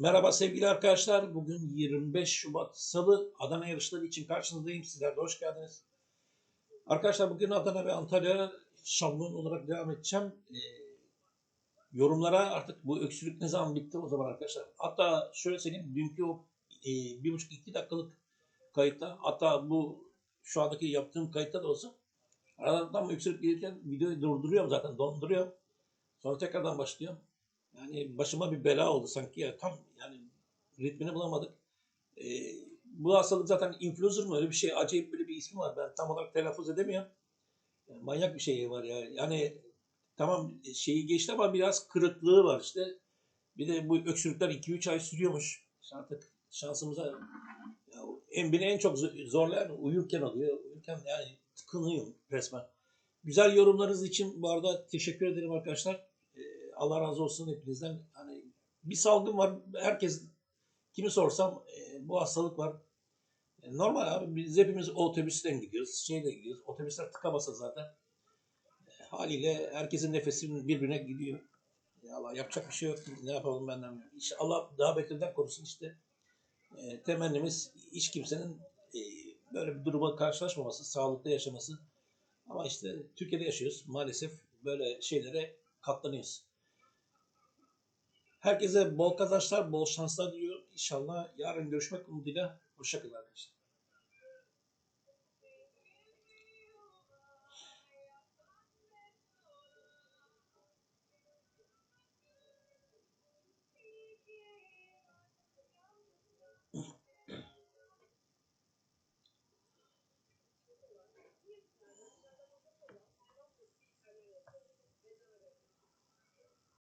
Merhaba sevgili arkadaşlar. Bugün 25 Şubat Salı Adana yarışları için karşınızdayım. Sizler de hoş geldiniz. Arkadaşlar bugün Adana ve Antalya şablon olarak devam edeceğim. Ee, yorumlara artık bu öksürük ne zaman bitti o zaman arkadaşlar. Hatta şöyle söyleyeyim dünkü o e, bir buçuk iki dakikalık kayıtta hatta bu şu andaki yaptığım kayıtta da olsa aradan öksürük gelirken videoyu durduruyorum zaten donduruyorum. Sonra tekrardan başlıyorum. Yani başıma bir bela oldu sanki ya tam yani ritmini bulamadık. Ee, bu hastalık zaten influencer mı öyle bir şey acayip böyle bir ismi var ben tam olarak telaffuz edemiyorum. Yani manyak bir şey var ya yani tamam şeyi geçti ama biraz kırıklığı var işte. Bir de bu öksürükler 2-3 ay sürüyormuş. Artık şansımıza ya, en beni en çok zorlayan uyurken oluyor. Uyurken yani tıkınıyorum resmen. Güzel yorumlarınız için bu arada teşekkür ederim arkadaşlar. Allah razı olsun hepinizden. Hani bir salgın var. Herkes kimi sorsam e, bu hastalık var. E, normal abi biz hepimiz otobüsten gidiyoruz. Şeyle gidiyoruz. Otobüsler tıkamasa zaten. E, haliyle herkesin nefesi birbirine gidiyor. Ya Allah yapacak bir şey yok. Ne yapalım benden. İşte Allah daha beterden korusun işte. E, temennimiz hiç kimsenin e, böyle bir duruma karşılaşmaması, sağlıklı yaşaması. Ama işte Türkiye'de yaşıyoruz. Maalesef böyle şeylere katlanıyoruz. Herkese bol kazançlar, bol şanslar diliyorum. İnşallah yarın görüşmek umuduyla. Hoşçakalın arkadaşlar.